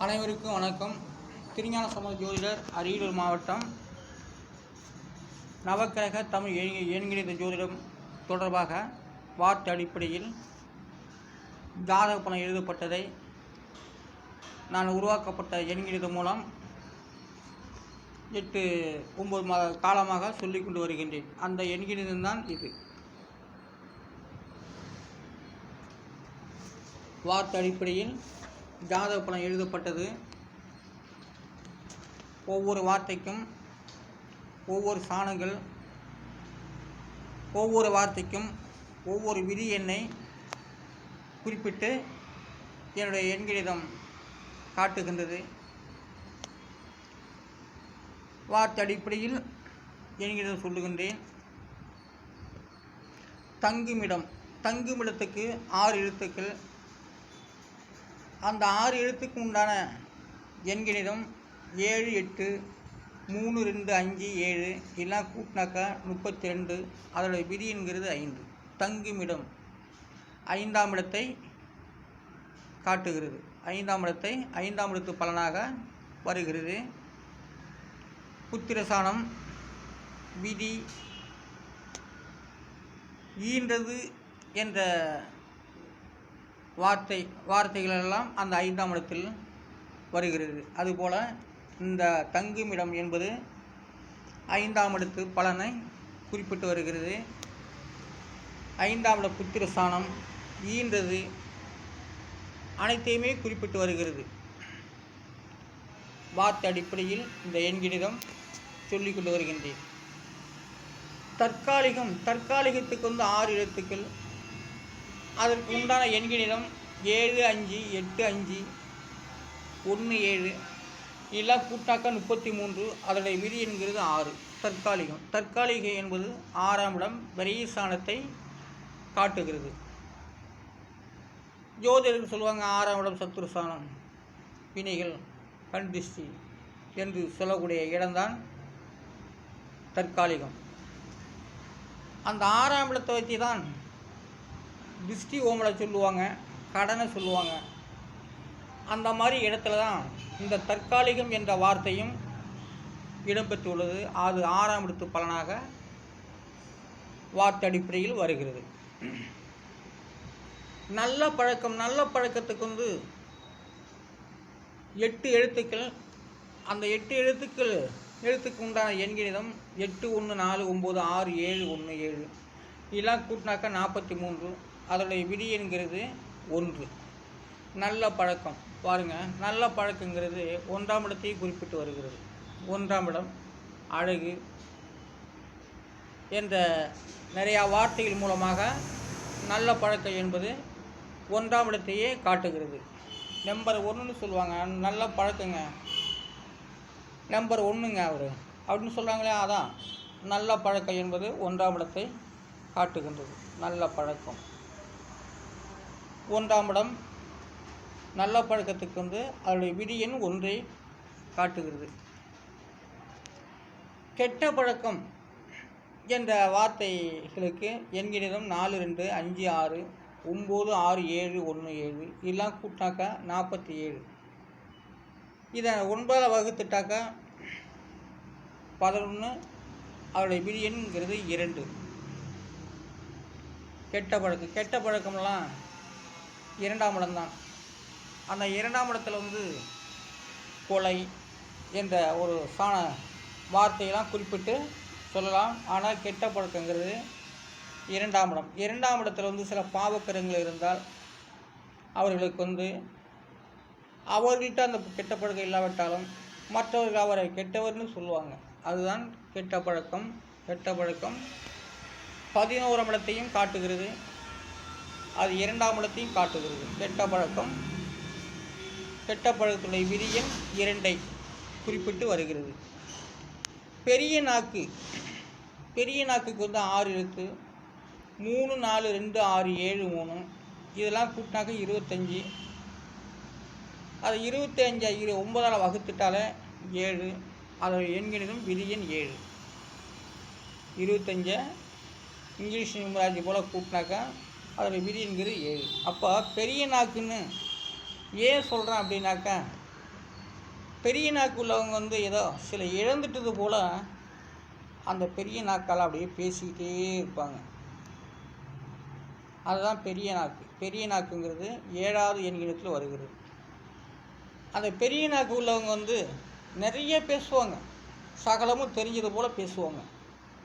அனைவருக்கும் வணக்கம். திருஞான சமூக ஜோதிடர் அரியலூர் மாவட்டம் நவக்கிரக தமிழ் எண்- ஜோதிடம் தொடர்பாக வார்த்தை அடிப்படையில் ஜாதக பணம் எழுதப்பட்டதை நான் உருவாக்கப்பட்ட எண்கிணிதம் மூலம் எட்டு ஒம்பது மாத காலமாக சொல்லிக் கொண்டு வருகின்றேன். அந்த எண்கணிதம் தான் இது. வார்த்தை அடிப்படையில் ஜாதக பலம் எழுதப்பட்டது. ஒவ்வொரு வார்த்தைக்கும் ஒவ்வொரு சாணங்கள் ஒவ்வொரு வார்த்தைக்கும் ஒவ்வொரு விதி எண்ணை குறிப்பிட்டு என்னுடைய எண்கணிதம் காட்டுகின்றது. வார்த்தை அடிப்படையில் எண்கணிதம் சொல்லுகின்றேன். தங்குமிடம் தங்குமிடத்துக்கு ஆறு எழுத்துக்கள் அந்த ஆறு எழுத்துக்கு உண்டான எண்கணிதம் ஏழு எட்டு மூணு ரெண்டு அஞ்சு ஏழு எல்லாம் கூட்டினாக்கா முப்பத்தி ரெண்டு அதோடய விதி என்கிறது ஐந்து. தங்குமிடம் ஐந்தாம் இடத்தை காட்டுகிறது. ஐந்தாம் இடத்தை ஐந்தாம் இடத்து பலனாக வருகிறது. புத்திரசானம் விதி ஈன்றது என்ற வார்த்தை வார்த்தைகள் எல்லாம் அந்த ஐந்தாம் இடத்தில் வருகிறது. அதுபோல் இந்த தங்குமிடம் என்பது ஐந்தாம் இடத்து பலனை குறிப்பிட்டு வருகிறது. ஐந்தாம் இட புத்திரஸ்தானம் ஈன்றது அனைத்தையுமே குறிப்பிட்டு வருகிறது. வார்த்தை அடிப்படையில் இந்த எண்கிணிதம் சொல்லிக் கொண்டு வருகின்றேன். தற்காலிகம் தற்காலிகத்துக்கு வந்து ஆறு எழுத்துக்கள் அதற்கு உண்டான எண்களிடம் ஏழு அஞ்சு எட்டு அஞ்சு ஒன்று ஏழு எல்லாம் கூட்டாக்கா முப்பத்தி மூன்று அதனுடைய விதி என்கிறது ஆறு. தற்காலிகம். தற்காலிக என்பது ஆறாம் இடம் விரைசானத்தை காட்டுகிறது. ஜோதிடர்கள் சொல்லுவாங்க ஆறாம் இடம் சத்துருஸ்தானம் வினைகள் கண் திருஷ்டி என்று சொல்லக்கூடிய இடம்தான் தற்காலிகம். அந்த ஆறாம் இடத்தை வைத்து தான் திருஷ்டி ஓமலை சொல்லுவாங்க கடனை சொல்லுவாங்க. அந்த மாதிரி இடத்துல தான் இந்த தற்காலிகம் என்ற வார்த்தையும் இடம்பெற்றுள்ளது. அது ஆறாம் இடத்து பலனாக வார்த்தை அடிப்படையில் வருகிறது. நல்ல பழக்கம் நல்ல பழக்கத்துக்கு வந்து எட்டு எழுத்துக்கள் அந்த எட்டு எழுத்துக்கள் எழுத்துக்கு உண்டான எண்கிணிதம் எட்டு ஒன்று நாலு ஒம்பது ஆறு ஏழு ஒன்று ஏழு இதெல்லாம் கூட்டினாக்கா நாற்பத்தி மூன்று. அதனுடைய விதி என்கிறது ஒன்று. நல்ல பழக்கம். பாருங்கள் நல்ல பழக்கங்கிறது ஒன்றாம் இடத்தையும் குறிப்பிட்டு வருகிறது. ஒன்றாம் இடம் அழகு என்ற நிறையா வார்த்தைகள் மூலமாக நல்ல பழக்கம் என்பது ஒன்றாம் இடத்தையே காட்டுகிறது. நம்பர் ஒன்றுன்னு சொல்லுவாங்க. நல்ல பழக்கங்க. நம்பர் ஒன்றுங்க அவர். அப்படின்னு சொல்கிறாங்களே அதான். நல்ல பழக்கம் என்பது ஒன்றாம் இடத்தை காட்டுகின்றது. நல்ல பழக்கம். ஒன்றாம் இடம் நல்ல பழக்கத்துக்கு வந்து அதனுடைய விதி எண் ஒன்றை காட்டுகிறது. கெட்ட பழக்கம் என்ற வார்த்தைகளுக்கு எண்கணிதம் நாலு ரெண்டு அஞ்சு ஆறு ஒம்பது ஆறு ஏழு ஒன்று ஏழு இதெல்லாம் கூட்டினாக்கா நாற்பத்தி ஏழு. இதை ஒன்பதில் வகுத்துட்டாக்கா பதினொன்று அவருடைய விதி எண்ங்கிறது இரண்டு. கெட்ட பழக்கம் கெட்ட பழக்கம்லாம் இரண்டாம் இடம்தான் அந்த இரண்டாம் இடத்துல வந்து கொலை என்ற ஒரு சாண வார்த்தையெல்லாம் குறிப்பிட்டு சொல்லலாம். ஆனால் கெட்ட பழக்கங்கிறது இரண்டாம் இடம். இரண்டாம் இடத்துல வந்து சில பாவக்கரங்கள் இருந்தால் அவர்களுக்கு வந்து அவர்கள்ட்ட அந்த கெட்ட பழக்கம் இல்லாவிட்டாலும் மற்றவர்கள் அவரை கெட்டவர்னு சொல்லுவாங்க. அதுதான் கெட்ட பழக்கம் கெட்ட பழக்கம். பதினோராம் இடத்தையும் காட்டுகிறது. அது இரண்டாம் இடத்தையும் காட்டுகிறது. கெட்ட பழக்கம். கெட்ட பழக்கத்துடைய விரியன் இரண்டை குறிப்பிட்டு வருகிறது. பெரிய நாக்கு. பெரிய நாக்குக்கு வந்து ஆறு எழுத்து மூணு நாலு ரெண்டு ஆறு ஏழு மூணு இதெல்லாம் கூட்டினாக்க இருபத்தஞ்சி. அது இருபத்தி இரு ஒன்பதால் வகுத்துட்டாலே ஏழு. அதோட எண்கணிதம் விரியன் ஏழு. இருபத்தஞ்சை. இங்கிலீஷ் நியூமராஜி போல் கூட்டினாக்கா அதோட விதிங்கிறது ஏழு. அப்போ பெரிய நாக்குன்னு ஏன் சொல்கிறேன் அப்படின்னாக்கா பெரிய நாக்கு உள்ளவங்க வந்து ஏதோ சில இழந்துட்டது போல் அந்த பெரிய நாக்கால் அப்படியே பேசிக்கிட்டே இருப்பாங்க. அதுதான் பெரிய நாக்கு. பெரிய நாக்குங்கிறது ஏழாவது எண்கிணத்தில் வருகிறது. அந்த பெரிய நாக்கு உள்ளவங்க வந்து நிறைய பேசுவாங்க. சகலமும் தெரிஞ்சது போல் பேசுவாங்க.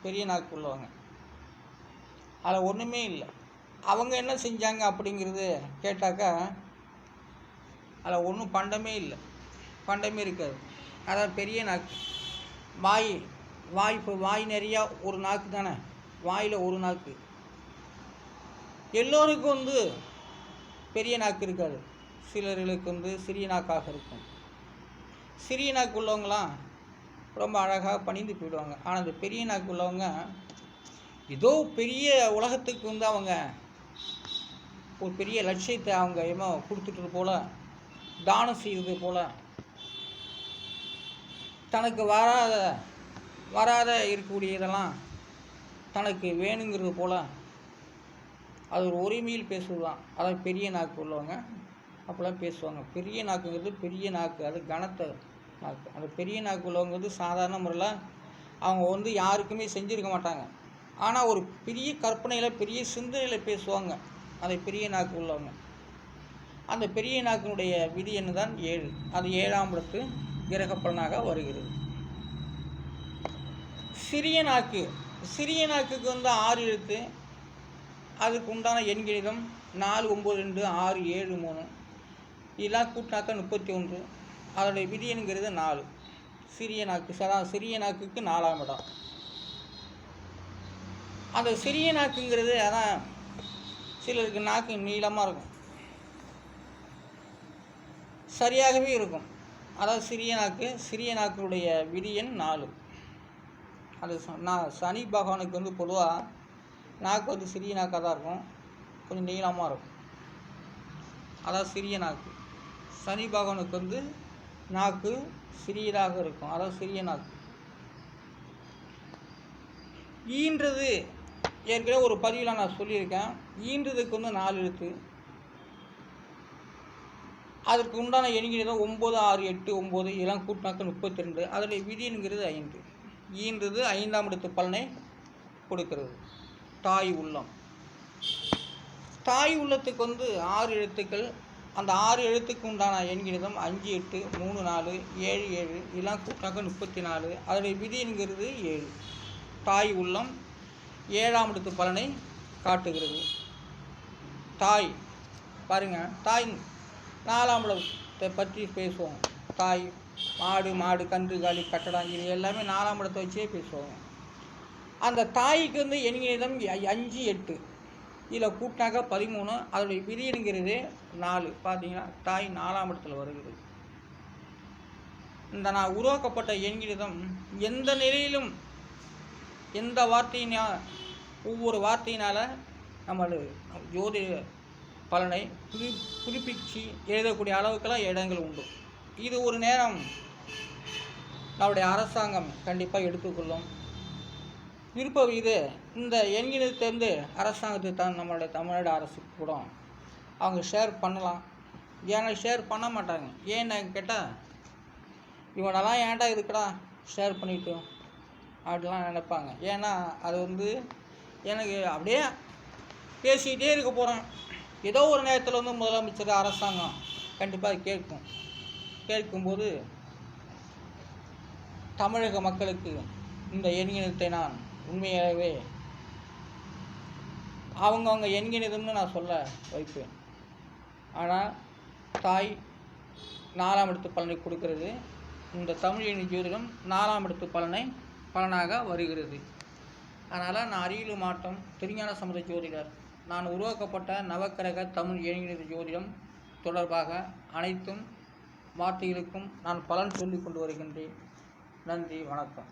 பெரிய நாக்கு உள்ளவங்க. அதில் ஒன்றுமே இல்லை. அவங்க என்ன செஞ்சாங்க அப்படிங்கிறது கேட்டாக்கா அதில் ஒன்றும் பண்டமே இல்லை. பண்டமே இருக்காது. அதான் பெரிய நாக்கு. வாய் வாய் இப்போ வாய் நிறையா ஒரு நாக்கு தானே? வாயில் ஒரு நாக்கு. எல்லோருக்கும் வந்து பெரிய நாக்கு இருக்காது. சிலர்களுக்கு வந்து சிறிய நாக்காக இருக்கும். சிறிய நாக்கு உள்ளவங்களாம் ரொம்ப அழகாக பணிந்து போயிடுவாங்க. ஆனால் இந்த பெரிய நாக்கு உள்ளவங்க ஏதோ பெரிய உலகத்துக்கு வந்து அவங்க ஒரு பெரிய லட்சியத்தை அவங்க ஏமா கொடுத்துட்டது போல தானம் செய்வது போல. தனக்கு வராத வராத இருக்கக்கூடியதெல்லாம் தனக்கு வேணுங்கிறது போல் அது ஒரு உரிமையில் பேசுவது தான் அதாவது பெரிய நாக்கு உள்ளவங்க அப்போல்லாம் பேசுவாங்க. பெரிய நாக்குங்கிறது பெரிய நாக்கு அது கனத்தை நாக்கு. அந்த பெரிய நாக்கு உள்ளவங்க வந்து சாதாரண முறையில் அவங்க வந்து யாருக்குமே செஞ்சுருக்க மாட்டாங்க. ஆனால் ஒரு பெரிய கற்பனையில் பெரிய சிந்தனையில் பேசுவாங்க. அந்த பெரிய நாக்கு உள்ளவங்க. அந்த பெரிய நாக்கினுடைய விதி என்னதான்? ஏழு. அது ஏழாம் இடத்து கிரகப்பலனாக வருகிறது. சிறிய நாக்கு. சிறிய நாக்குக்கு வந்து ஆறு எழுத்து. அதுக்கு உண்டான எண்கணிதம் நாலு ஒம்பது ரெண்டு ஆறு ஏழு மூணு. இதெல்லாம் கூட்டினாக்கா முப்பத்தி ஒன்று அதோடைய விதியனுங்கிறது நாலு. சிறிய நாக்கு. சதா சிறிய நாக்குக்கு நாலாம் இடம். அந்த சிறிய நாக்குங்கிறது அதான் சிலருக்கு நாக்கு நீளமாக இருக்கும். சரியாகவே இருக்கும். அதாவது சிறிய நாக்கு சிறிய நாக்குடைய விதி எண் நாலு. அது ச- நான் சனி பகவானுக்கு வந்து பொதுவாக நாக்கு வந்து சிறிய நாக்காக தான் இருக்கும். கொஞ்சம் நீளமாக இருக்கும். அதாவது சிறிய நாக்கு. சனி பகவானுக்கு வந்து நாக்கு சிறியதாக இருக்கும். அதாவது சிறிய நாக்கு. ஈன்றது ஏற்கனவே ஒரு பதிவில் நான் சொல்லியிருக்கேன். ஈன்றதுக்கு வந்து நாலு எழுத்து. அதற்கு உண்டான எண்ணிக்கை ஒம்பது ஆறு எட்டு ஒம்பது இதெல்லாம் கூட்டினாக்க முப்பத்தி ரெண்டு அதோடைய விதிங்கிறது ஐந்து. ஈன்றது ஐந்தாம் இடத்து பலனை கொடுக்கிறது. தாய் உள்ளம். தாய் உள்ளத்துக்கு வந்து ஆறு எழுத்துக்கள். அந்த ஆறு எழுத்துக்கு உண்டான எண்கிணிதம் அஞ்சு எட்டு மூணு நாலு ஏழு ஏழு இதெல்லாம் கூட்டினாக்க முப்பத்தி நாலு. அதோடைய விதிங்கிறது ஏழு. தாய் உள்ளம். ஏழாம் இடத்து பலனை காட்டுகிறது. தாய் பாருங்கள் தாய் நாலாம் இடத்தை பற்றி பேசுவோம். தாய் மாடு மாடு கன்று காலி கட்டடம் இது எல்லாமே நாலாம் இடத்தை வச்சே பேசுவாங்க அந்த தாய்க்கு வந்து எண்கிணிதம் அஞ்சு எட்டு. இதில் கூட்டினாக்கா பதிமூணு அதோடைய விதிங்கிறது நாலு. பார்த்தீங்கன்னா தாய் நாலாம் இடத்துல வருகிறது. இந்த நான் உருவாக்கப்பட்ட எண்கிறதம் எந்த நிலையிலும் எந்த வார்த்தையினா ஒவ்வொரு வார்த்தையினால் நம்மளு ஜோதி பலனை புரி புதுப்பிச்சு எழுதக்கூடிய அளவுக்கெல்லாம் இடங்கள் உண்டு. இது ஒரு நேரம் நம்முடைய அரசாங்கம் கண்டிப்பாக எடுத்துக்கொள்ளும். விருப்பம் இது. இந்த எண்கிணத்திலிருந்து அரசாங்கத்துக்கு தான் நம்மளுடைய தமிழ்நாடு அரசு கூட அவங்க ஷேர் பண்ணலாம். ஏன்னா ஷேர் பண்ண மாட்டாங்க. ஏன்னு கேட்டால் இவனெல்லாம் ஏன்டா இதுக்குடா ஷேர் பண்ணிட்டோம் அப்படிலாம் நினைப்பாங்க. ஏன்னா அது வந்து எனக்கு அப்படியே பேசிக்கிட்டே இருக்க போகிறேன் ஏதோ ஒரு நேரத்தில் வந்து முதலமைச்சர் அரசாங்கம் கண்டிப்பாக அது கேட்கும். கேட்கும்போது தமிழக மக்களுக்கு இந்த எண்கிணத்தை நான் உண்மையாகவே அவங்கவுங்க எண்கிணிதம்னு நான் சொல்ல வைப்பேன். ஆனால் தாய் நாலாம் இடத்து பலனை கொடுக்கிறது. இந்த தமிழ் எண்ணி ஜோதிடம் நாலாம் இடத்து பலனை பலனாக வருகிறது. அதனால் நான் அரியலூர் மாவட்டம் திருஞான சமுத ஜோதிடர். நான் உருவாக்கப்பட்ட நவக்கிரக தமிழ் இளைஞர் ஜோதிடம் தொடர்பாக அனைத்தும் வார்த்தைகளுக்கும் நான் பலன் சொல்லிக் கொண்டு வருகின்றேன். நன்றி வணக்கம்.